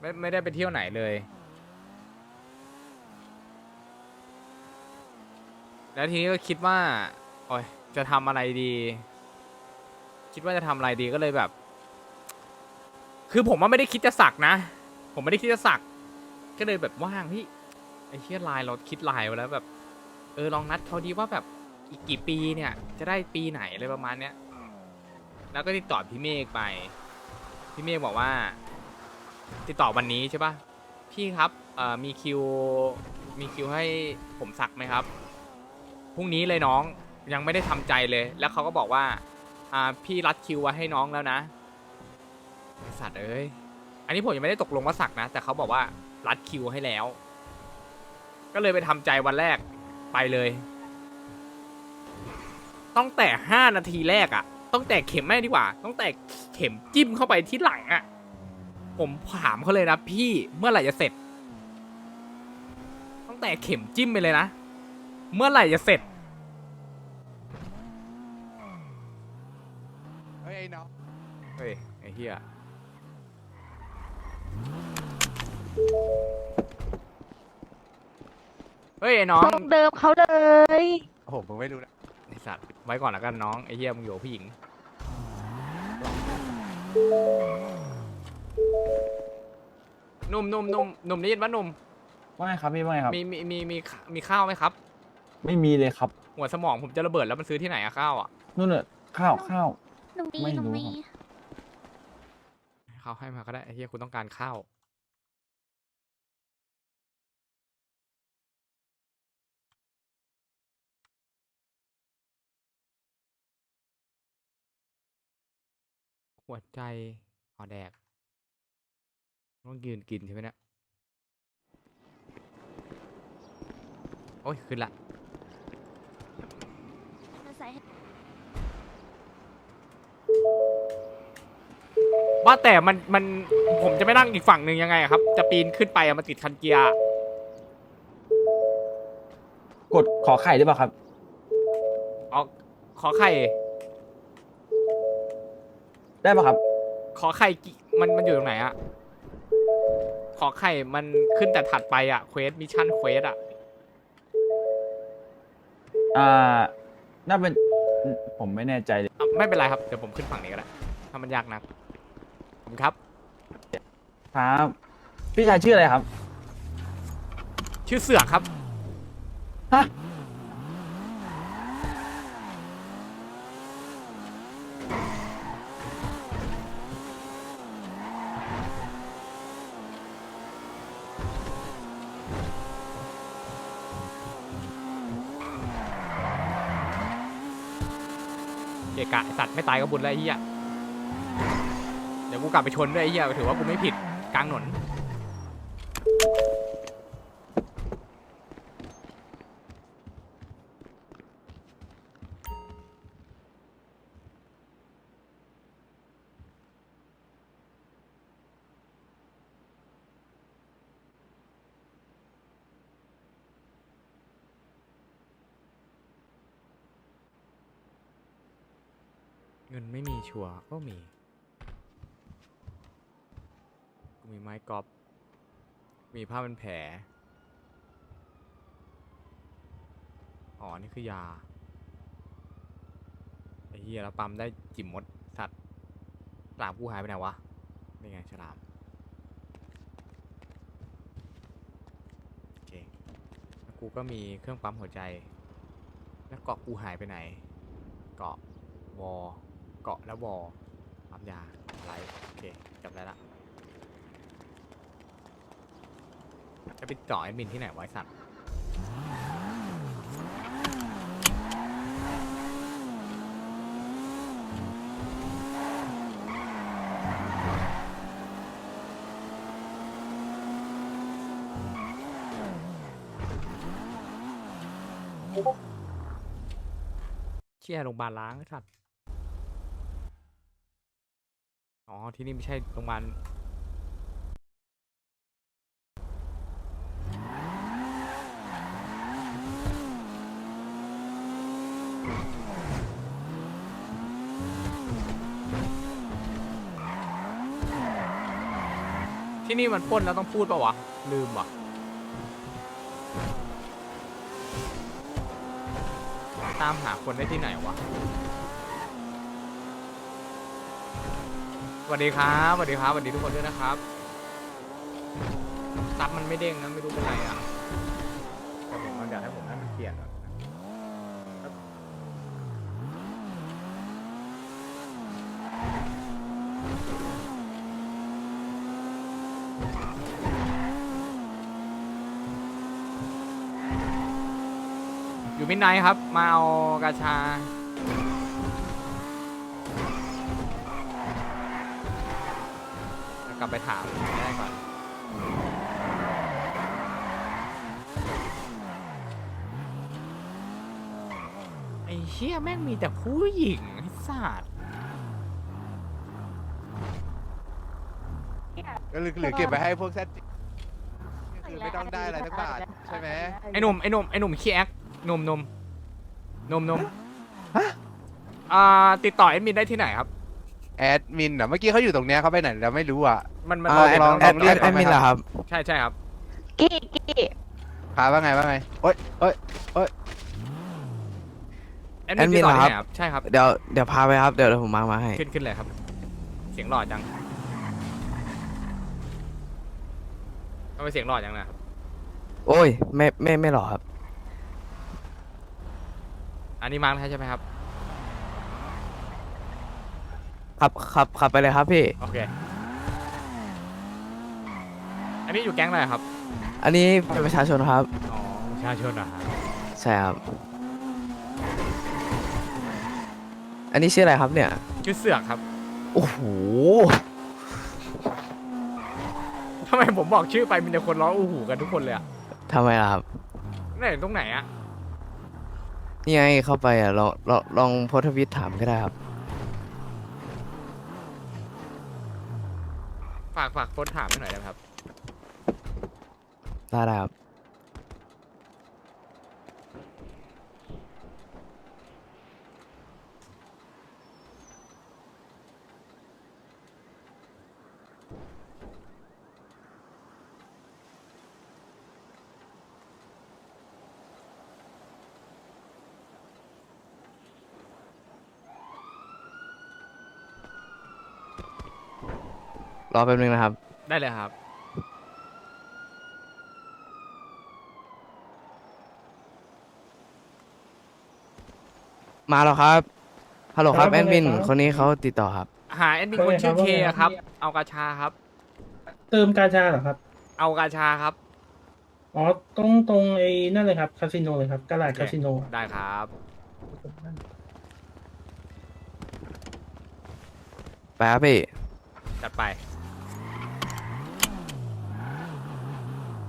ไม่ไม่ได้ไปเที่ยวไหนเลย แล้วทีนี้ก็คิดว่าโอ้ยจะทำอะไรดี คิดว่าจะทำอะไรดีก็เลยแบบ คือผมว่าไม่ได้คิดจะสักนะ ผมไม่ได้คิดจะสัก ก็เลยแบบว่างพี่ไอ้เชี่ยไลน์เราคิดไลน์ไว้แล้วแบบ เออลองนัดเขาดีว่าแบบอีกกี่ปีเนี่ย จะได้ปีไหนอะไรประมาณเนี้ย แล้วก็ติดต่อพี่เมฆไป พี่เมฆบอกว่า ติดต่อวันนี้ใช่ปะพี่ครับเอ่อมีคิวมีคิวให้ผมสักไหมครับพรุ่งนี้เลยน้องยังไม่ได้ทำใจเลย แล้วเขาก็บอกว่าอ่าพี่รัดคิวไว้ให้น้องแล้วนะไอสัตว์เอ้ยอันนี้ผมยังไม่ได้ตกลงว่าสักนะ แต่เขาบอกว่ารัดคิวให้แล้ว ก็เลยไปทำใจวันแรกไปเลย ต้องแต่ห้านาทีแรกอะต้องแต่เข็มแม่ดีกว่า ต้องแต่เข็มจิ้มเข้าไปที่หลังอะ ผมถามเขาเลยนะพี่เมื่อไหร่จะเสร็จต้องแต่เข็มจิ้มไปเลยนะ เมื่อไหร่จะเสร็จ เฮ้ยไอ้น้องเฮ้ย ไอ้เหี้ยเฮ้ย ไอ้น้องทรงเดิมเขาเลย โอ้โหมึงไม่รู้นะไอ้สัตว์ไว้ก่อนแล้วกันน้อง ไอ้เหี้ยมึงอยู่กับผู้หญิง หนุ่มหนุ่มหนุ่มหนุ่มได้ยินปะหนุ่มว่าไงครับพี่ว่าไงครับ มีมีมีมีมีข้าวไหมครับ ไม่มีเลยครับหัวสมองผมจะระเบิดแล้วมันซื้อที่ไหนอะข้าวอะนู่นน่ะข้าวข้าว หนูมีไม่หนูรู้มี ครับ ข้าวให้มาก็ได้ไอ้เหี้ยคุณต้องการข้าวหัวใจอ๋อแดก ต้องยืนกินใช่ไหมเนี่ยโอ้ยขึ้นละจะใส่ให้ว่าแต่มันมันผมจะไม่นั่งอีกฝั่งหนึ่งยังไงอะครับ จะปีนขึ้นไปอะมันติดคันเกียร์อะกดขอไข่ได้ป่ะครับอ๋อขอไข่ ได้ป่ะครับ ขอไข่กี่มันมันอยู่ตรงไหนอะ ขอไข่มันขึ้นแต่ถัดไปอะเควสมิชชั่นเควสอะอ่า น่าเป็น ผมไม่แน่ใจเลย อะไม่เป็นไรครับ เดี๋ยวผมขึ้นฝั่งนี้ก็ได้ ถ้ามันยากนักผมครับ ครับ พี่ชายชื่ออะไรครับ ชื่อเสือกครับ ฮะะกะไอสัตว์ไม่ตายก็บุญแล้วไอ้เหี้ยเดี๋ยวกูกลับไปชนด้วยไอ้เหี้ยถือว่ากูไม่ผิดกลางถนน ชัวร์ก็มี กูมีไม้กอล์ฟมีผ้าเป็นแผล อ๋อ นี่คือยา ไอ้เหี้ยแล้วปั๊มได้จิ๋มมดสัตว์ฉลามกูหายไปไหนวะ นี่ไงฉลามโอเคแล้วกูก็มีเครื่องปั๊มหัวใจ แล้วเกาะกูหายไปไหน เกาะวอ เกาะแล้ววอปั๊มยาไลท์โอเคจบได้วละจะไปจาะแอดมินที่ไหนไว้สัตว์เชี่ยโรงพยาบาลล้างไอ้สัตว์ อ๋อ ที่นี่ไม่ใช่โรงพยาบาลที่นี่มันปล้นแล้วต้องพูดปะวะ ลืมวะตามหาคนได้ที่ไหนวะ สวัสดีครับสวัสดีครับสวัสดีทุกคนด้วยนะครับซับมันไม่เด้งนะไม่รู้เป็นไรอะแต่ผมว่าอยากให้ผมให้มันเปลี่ยนอะอยู่มิดไนท์ครับ มาเอากาชา กลับไปถามได้ก่อนไอ้เชี่ยแม่งมีแต่ผู้หญิงไอ้สัตว์ก็หรือหรือเก็บไปให้พวกแซดคือไม่ต้องได้อะไรทั้งบาทใช่ไหมไอ้หนุ่มไอ้หนุ่มไอ้หนุ่มขี้แอคหนุ่มหนุ่มหนุ่มหนุ่มอ่าติดต่อแอดมินได้ที่ไหนครับ แอดมินอะเมื่อกี้เขาอยู่ตรงเนี้ยเขาไปไหนเราไม่รู้อะ มันมันลองลองแอดเรียก แอดมินเหรอครับ ใช่ใช่ครับ กี้กี้พาว่าไงว่าไงโอ๊ยโอ๊ยแอดมินติดต่อที่ไหนครับ ใช่ครับ เดี๋ยวเดี๋ยวพาไปครับเดี๋ยวเดี๋ยวผมมามาให้ ขึ้นขึ้นเลยครับ เสียงหล่อจังทำไมเสียงหล่อจังนะครับโอ้ยไม่ไม่ไม่หรอกครับ อันนี้มาร์คใช่ไหมครับ ขับขับขับไปเลยครับพี่ โอเค อันนี้อยู่แก๊งอะไรครับ อันนี้เป็นประชาชนครับ อ๋อประชาชนเหรอครับใช่ครับ อันนี้ชื่ออะไรครับเนี่ย ชื่อเสือกครับโอ้โห ทำไมผมบอกชื่อไปมีแต่คนร้องอู้หูกันทุกคนเลยอะทำไมล่ะครับ ไหนตรงไหนอะนี่ไงเข้าไปอะลองลองลองโพสต์ทวิตถามก็ได้ครับ ฝากฝากโพสถามให้หน่อยได้ไหมครับ ได้ได้ครับ รอแป๊บนึงนะครับ ได้เลยครับ มาแล้วครับ ฮัลโหลครับครับแอดมินว่าไงครับ คนนี้เขาติดต่อครับ หาแอดมินคนชื่อว่าเคไงครับอะครับ เอากาชาครับ เติมกาชาเหรอครับ เอากาชาครับ อ๋อ ตรงตรงไอ้นั่นเลยครับ คาสิโนเลยครับกาลาดโอเค คาสิโนได้ครับ ไปครับพี่จัดไป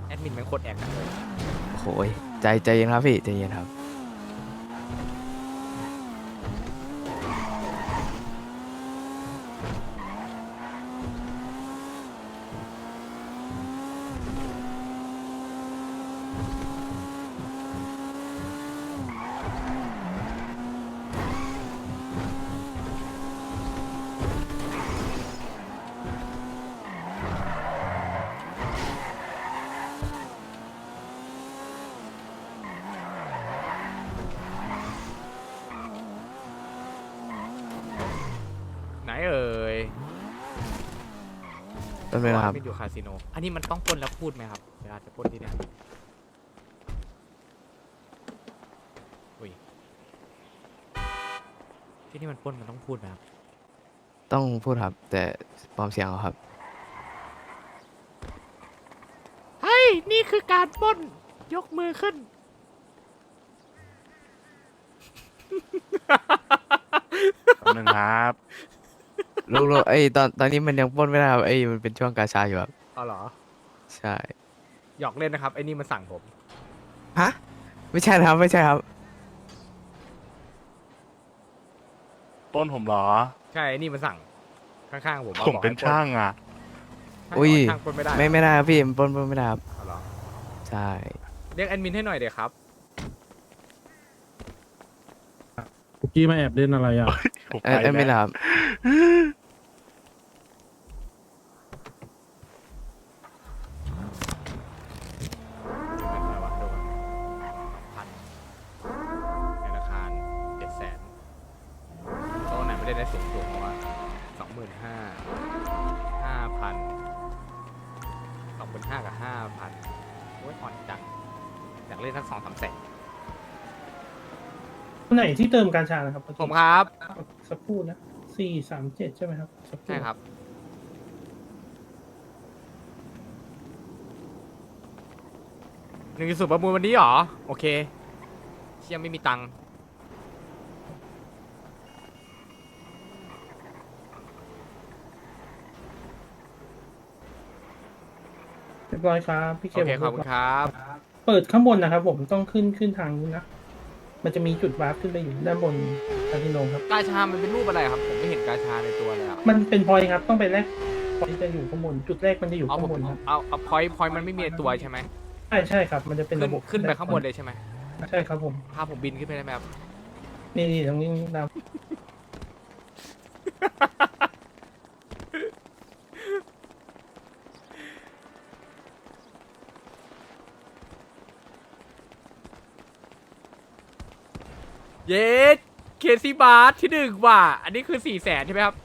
แอ ดมินเป็นโคตรแอคอะเลยโอ้โหยใจใจเย็นครับพี่ใจเย็นครับ ไหนเอ่ย แป๊บนึงนะครับแอดมินอยู่คาสิโน อันนี้มันต้องปล้นแล้วพูดไหมครับ เวลาจะปล้นที่เนี่ยอุ้ยที่นี่มันปล้นมันต้องพูดไหมครับต้องพูดครับ แต่ปลอมเสียงเอาครับ เฮ้ย นี่คือการปล้น ยกมือขึ้นหนึ่งครับ ลูกลูกไอ้ยตอนตอนนี้มันยังปล้นไม่ได้ครับไอ้ยมันเป็นช่วงกาชาอยู่ครับเอาเหรอ ใช่ หยอกเล่นนะครับไอ้นี่มันสั่งผม ฮะ ไม่ใช่นะครับไม่ใช่ครับต้นผมเหรอ ใช่ไอ้นี่มันสั่ง ข้างๆผมว่าผมบอกเป็นให้ปล้ช่างอะช่างอุ้ยช่างปล้นไม่ได้ไม่ไม่ได้ครับพี่มันปล้นปล้นไม่ได้ครับเอาเหรอใช่เรียกแอดมินให้หน่อยเดี๋ยวครับคุกกี้มาแอบเล่นอะไรอะ ผมแอไปดแอดมินเหรแล้วอครับ ไหนที่เติมการชานะครับผมครับสักครู่นะสี่สามเจ็ดใช่ไหมครับสักครู่ใช่ครับ หนึ่งสุดประมูลวันนี้เหรอ โอเค เชี่ยไม่มีตังค์เรียบร้อยครับ พี่เคโอเคผมขอบคุณครับ เปิดข้างบนนะครับผมต้องขึ้นขึ้นทางนู้นนะ มันจะมีจุดวาร์ปขึ้นไปอยู่ด้านบนคาสิโนครับ กาชามันเป็นรูปอะไรครับ ผมไม่เห็นกาชาในตัวเลยอะมันเป็นพอยต์ครับต้องไปแลกพอยต์จะอยู่ข้างบนจุดแรกมันจะอยู่เอาข้าผงมบนครับเอาเอาพอยพอยมันไม่มีในตัวใช่ไหมใช่ใช่ครับมันจะเป็นขึ้นระบบขึ้นไปข้างบนเลยใช่ไหมใช่ครับผมพาผมบินขึ้นไปได้ไหมครับนี่นี่ตรงนี้ดา เยสเคซี่บาร์ที่หนึ่งว่ะ อันนี้คือสี่แสนใช่ไหมครับ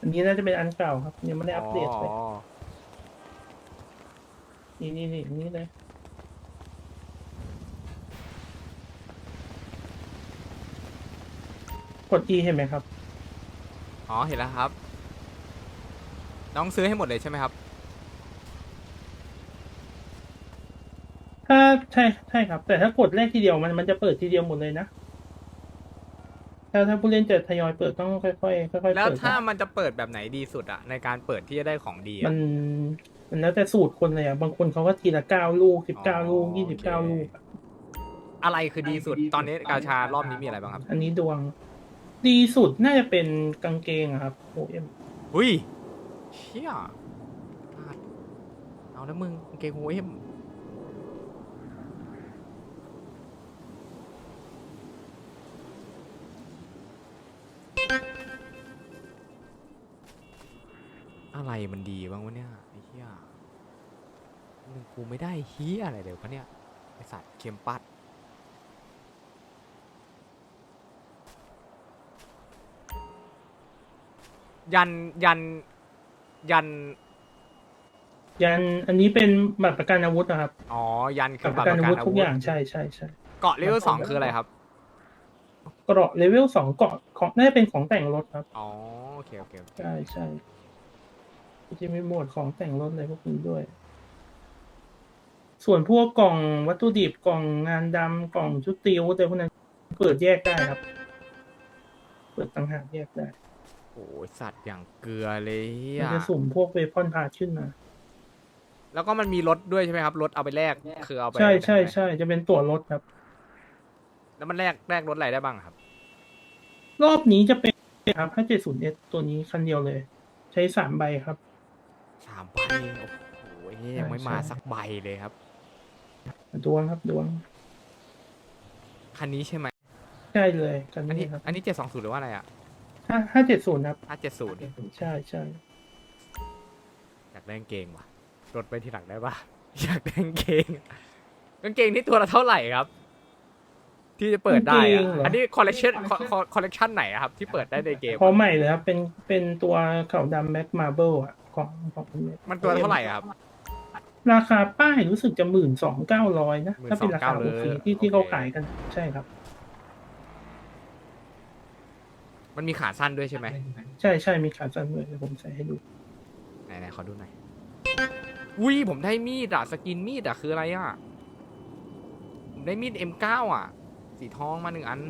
อันนี้น่าจะเป็นอันเก่าครับ ยังไม่ได้อัปเดตเลยอ๋อนี่นี่นี่นี่เลยกด E เห็นไหมครับ อ๋อ เห็นแล้วครับ น้องซื้อให้หมดเลยใช่ไหมครับ ถ้าใช่ใช่ครับ แต่ถ้ากดแรกทีเดียวมันมันจะเปิดทีเดียวหมดเลยนะ ถ้าถ้าผู้เล่นจะทยอยเปิดต้องค่อยๆค่อยๆแล้วเปิดถ้านะมันจะเปิดแบบไหนดีสุดอะในการเปิดที่จะได้ของดีอะมันมันแล้วแต่สูตรคนเลยอะบางคนเขาก็ทีละเก้าลูกสิบเก้าลูกอ๋อยี่สิบเก้าโอเคลูกอะอะไรคือดีสุดตอนนี้กาชารอบนี้มีอะไรบ้างครับอันนี้ดวง ดีสุดน่าจะเป็นกางเกงอะครับโอเอ็มหุยเชี่ยพลาดเอาแล้วมึงกางเกงโฮเอ็ม อะไรมันดีบ้างวะเนี่ยไอ้เหี้ยมึงกูไม่ได้เฮียอะไรเลยวะเนี่ยไอสัตว์เค็มปัดยันยันยัน ยันอันนี้เป็นบัตรประกันอาวุธนะครับอ๋อ ยันคืบัอตรบัปตระรกัปนระอากันวุธอาทุกวุอธย่างใช่ใช่ใช่เกาะเลเวลสองคืออะไรครับเกราะเลเวลสองเกราะของน่าจะเป็นของแต่งรถครับ อ๋อ โอเค โอเคโอเคใช่ใช่ จะมีหมวดของแต่งรถอะไรพวกนี้ด้วย ส่วนพวกกล่องวัตถุดิบกล่องงานดำกล่องชุดติวแต่พวกนั้นเปิดแยกได้ครับ เปิดต่างหากแยกได้โอ้ยสัตว์อย่างเกลือเลยมันอะจะสุ่มพวกเวพอนพาขึ้นมา แล้วก็มันมีรถด้วยใช่ไหมครับรถเอาไปแลกคือเอาไปใช่ใช่ไหมใช่จะเป็นตัวรถครับ แล้วมันแลกแลกรถอะไรได้บ้างครับ รอบนี้จะเป็นครับ 570S ตัวนี้คันเดียวเลย ใช้สามใบครับ สามใบโอ้โหยังไม่มาใช่สักใบเลยครับ ดวงครับดวงคันนี้ใช่ไหมใช่เลยคันอันนี้นี้ครับอันนี้เจ็ดสองศูนย์หรือว่าอะไรอะห้าห้าเจ็ดศูนย์ครับ ห้าเจ็ดศูนย์ใช่ใช่อยากได้กางเกงว่ะลดไปทีหลังได้ปะอยากได้กางเกงกางเกงนี่ตัวละเท่าไหร่ครับ ที่จะเปิดได้อะอันนี้คอลเลคชันคอลเลคชันไหนอะครับ ที่เปิดได้ในเกมพอใหม่เลยครับ เป็นเป็นตัวขาวดำแม็กมาเบิลอะ ของของมันตัวเท่าไหร่อะครับ ราคาป้ายรู้สึกจะหมื่นสองเก้าร้อยนะถ้าเป็นราคา12,900ปกติที่ที่โอเคเขาขายกันใช่ครับ มันมีขาสั้นด้วยใช่ไหมใช่ใช่มีขาสั้นด้วยเดี๋ยวผมใส่ให้ดูไหนไหนขอดูหน่อยอุ้ยผมได้มีดอะสกินมีดอะคืออะไรอะผมได้มีด M9 อะสีทองมาหนึ่งอัน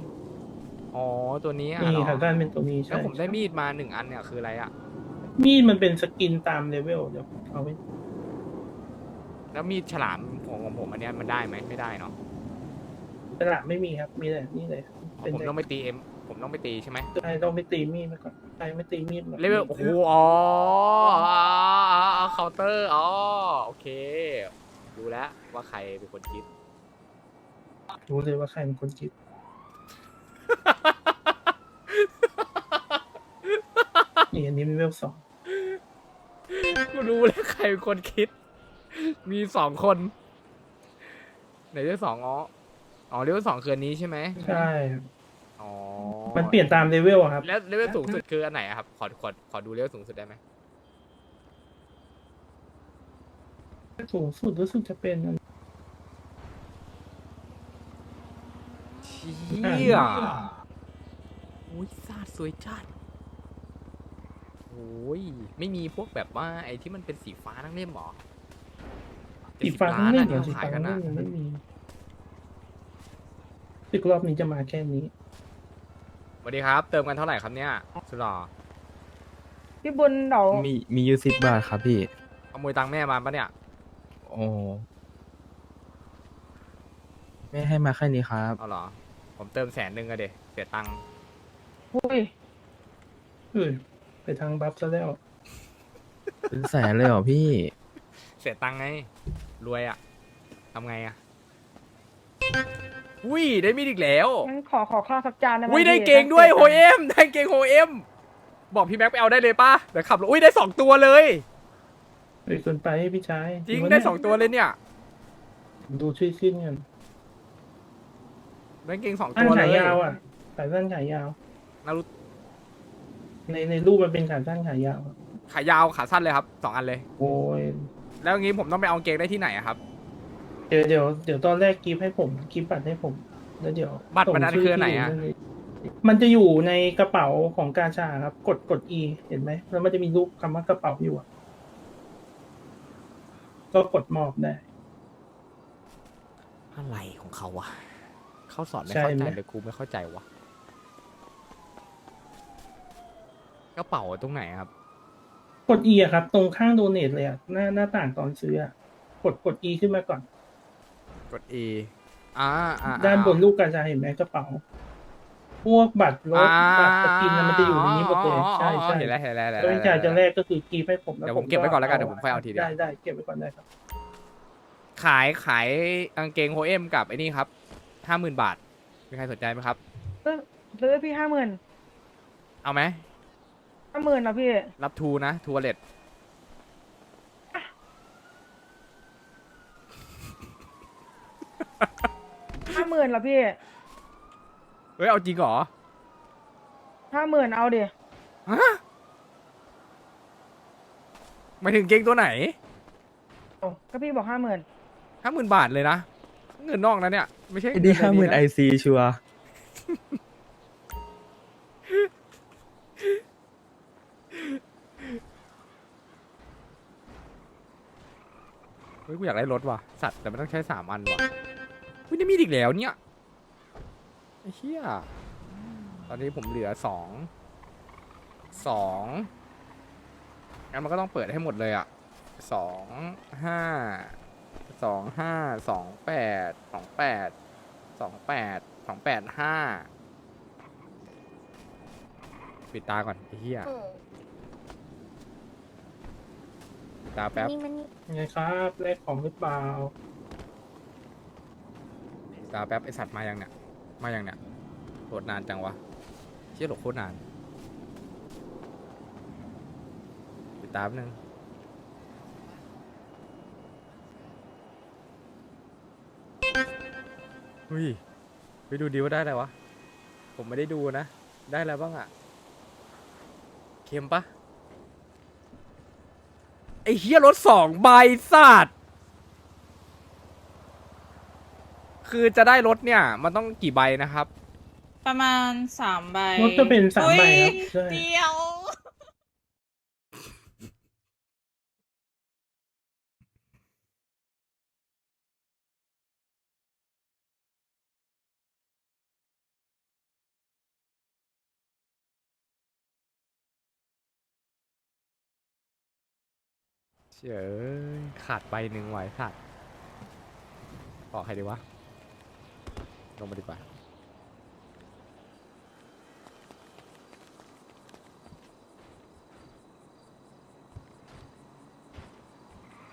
อ๋อตัวนี้อะนี่เหรอขาสั้นเป็นตัวนี้แล้ใช่วผมได้มีดมาหนึ่งอันเนี่ยคืออะไรอะ มีดมันเป็นสกินตามเลเวลเดี๋ยวเอาไว้แล้วมีดฉลามของของผมอันเนี้ยมันได้ไหมไม่ได้เนาะตลาดไม่มีครับ มีแต่นี่เลยอ๋อผมต้องไปตีเอ็มผมต้องไปตีใช่ไหมใช่ต้องไปตีมีดมาก่อนใช่ไม่ตีมีดก่อนเลเวลโอ้โหอ๋อเคาน์เตอร์อ๋อโอเคดูแล้วว่าใครเป็นคนคิดรู้เลยว่าใครเป็นคนคิด นี่อันนี้เป็นเลเวลสองกูรู้แล้วใครเป็นคนคิด มีสองคน ไหนเรื่องสองอ๋ออ๋อเรื่องสองคืออันนี้ใช่ไหมใช่ออ๋อมันเปลี่ยนตามเลเวลอะครับ แล้วเลเวลสูงสุดคืออันไหนอะครับ ขอขอขอดูเลเวลสูงสุดได้ไหมสูงสุดรู้สึกจะเป็นอันเชี่ยอุ้ยซาดสวยจัด โอ้ยไม่มีพวกแบบว่าไอ้ที่มันเป็นสีฟ้าทั้งเล่มหรอสีฟ้าทั้งเล่มเหรอ70สีล้านอะที่เขาฟ้าขายกัทั้นงเล่นะมยังไม่มีตึกรอบนี้จะมาแค่นี้สวัสดีครับ เติมกันเท่าไหร่ครับเนี่ยสุดหล่อพี่บุญเดี๋ยวมีมีอยู่สิบบาทครับพี่ขโมยตังค์แม่มาปะเนี่ย โอ้ไม่ให้มาแค่นี้ครับเอาเหรอ ผมเติมแสนหนึ่งอะเดะเสียตังค์อุ้ยเอ้ย ไปทางบัฟซะแล้ว เป็นแสนเลยเหรอพี่ เสียตังค์ไง รวยอะทำไงอะอุ้ยได้มีดอีกแล้วงั้นขอขอข้าวสักจานได้ไหมอุ้ยได้พี่เก่งด้วยตั้โฮเอ็มได้เก่งโฮเอ็มบอกพี่แม็กไปเอาได้เลยป่ะเดี๋ยวขับรถอุ้ยได้สองตัวเลยเอ้ยส่วนไปให้พี่ชายจริงวะได้เนี่ยสองตัวเลยเนี่ยดูช่วยขึ้นกันได้เก่งสองสั้ตันวเลขายยาวอะขายสั้นขายาว นารุ ในในรูปมันเป็นขาสั้นขายาว ขายาวขาสั้นเลยครับสองอันเลย โอ้ยแล้วงี้ผมต้องไปเอาเกงได้ที่ไหนอะครับ เดี๋ยวเดี๋ยวเดี๋ยวตอนแรกกิฟต์ให้ผมกิฟต์บัตรให้ผม แล้วเดี๋ยวบัตรมันอันส่งคืออันไหนอะที่ยู่มันจะอยู่ในกระเป๋าของกาชาครับ กดกด E เห็นไหมแล้วมันจะมีรูปคำว่ากระเป๋าอยู่อะก็กดมอบได้ อะไรของเขาวะเขาสอนไม่ใช่เข้าใจไหมเลยกูไม่เข้าใจวะก ระเป๋าตรงไหนครับ กด E อะครับ ตรงข้างโดเนทเลยอะหน้าหน้าต่างตอนซื้ออะกดกด E ขึ้นมาก่อน กด E อ่าอ่าด้านบนรูปกาชาเห็นไหมกระเป๋า พวกบัตรรถบัตรสกินน่ะมันจะอยู่ในนี้หมดเลยใช่ใช่เห็นแล้วเห็นแล้วเห็นแล้ว แล้ววิชาจะแรกก็คือกีบให้ผมแล้วเดี๋ยวผมเก็บไว้ก่อนแล้วกันเดี๋ยวผมค่อยเอาทีเดียว ได้ได้เก็บไว้ก่อนได้ครับ ขายขายกางเกงโฮเอ็มกับไอ้นี่ครับห้าหมื่นบาทมีใครสนใจไหมครับ ซื้อซื้อให้พี่ห้าหมื่นเอาไหม ห้าหมื่นนะพี่ รับทูนะทัวร์เลตห้าหมื่นละพี่เฮ้ย เอาจริงเหรอห้าหมื่นเอาดิฮะหมายถึงเกงตัวไหนเอาก็พี่บอกห้าหมื่นห้าหมื่นบาทเลยนะ เงินนอกนะเนี่ย ไม่ใช่ไอ้นี่เงิห้าหมื่นใไอซีชัวร์ ฮ้ยกูอยากได้รถว่ะ สัตว์แต่มันต้องใช้สามอันว่ะอุ้ยนี่มีอีกแล้วเนี่ยไอ้เหี้ยตอนนี้ผมเหลือสองสองงั้นมันก็ต้องเปิดให้หมดเลยอะสองห้าสองห้าสองแปดสองแปดสองแปดสองแปดห้าปิดตาก่อนไอ้เหี้ย ตาแป๊บไงครับแลกของหรือเปล่าตาแป๊บไอสัตว์มายังเนี่ย มายังเนี่ยโหลดนานจังวะ เชี่ยโหลดโคตรนานปิดตาแป๊บนึงเฮ้ยไปดูดีว่าได้อะไรวะ ผมไม่ได้ดูนะ ได้อะไรบ้างอะเค็มปะ ไอเฮียรถสองใบสัตว์คือจะได้รถเนี่ย มันต้องกี่ใบนะครับ ประมาณสามใบรถจะเป็นสามใบครับอุ๊ยใช่ เดียว เฉยขาดใบหนึ่งไว้ขาดบอกใครดีวะ ลงมาดีกว่า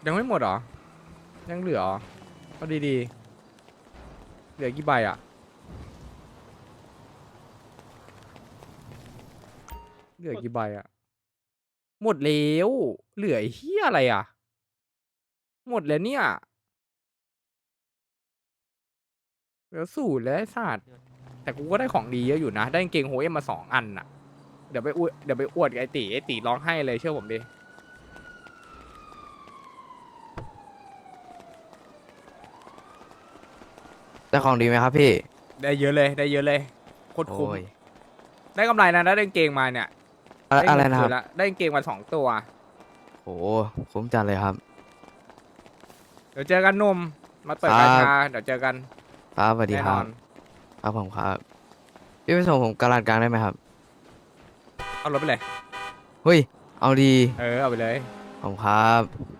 ยังไม่หมดหรอ ยังเหลือเอก็ดีๆ เหลือกี่ใบอะ เหลือกี่ใบอะ หมดแล้วเหลือไอ้เฮียอะไรอะ หมดแล้วเนี่ยเหลือศูนย์แล้วไอ้สัตว์แต่กูก็ได้ของดีเยอะอยู่นะ ได้กางเกงโฮเอ็มมาสองอันน่ะ เดี๋ยวไปอวดเดี๋ยวไปอวดกับไอตีไอตีร้องไห้เลยเชื่อผมดิ ได้ของดีไหมครับพี่ได้เยอะเลยได้เยอะเลยโคตรคุ้ม โอ้ยได้กำไรนะได้กางเกงมาเนี่ย อะไรด้อะไรเงินะคคืรับละได้กางเกงมาสองตัว โหคุ้มจัดเลยครับ เดี๋ยวเจอกันหนุ่มมาเปิดครักาบ ชาเดี๋ยวเจอกันครับสวัสดีแน่คนรัอบนครับผมครับพี่ไปส่งผมกระลาดกลางได้ไหมครับเอารถไปเลย เฮ้ยเอาดีเออเอาไปเลย ผมครับ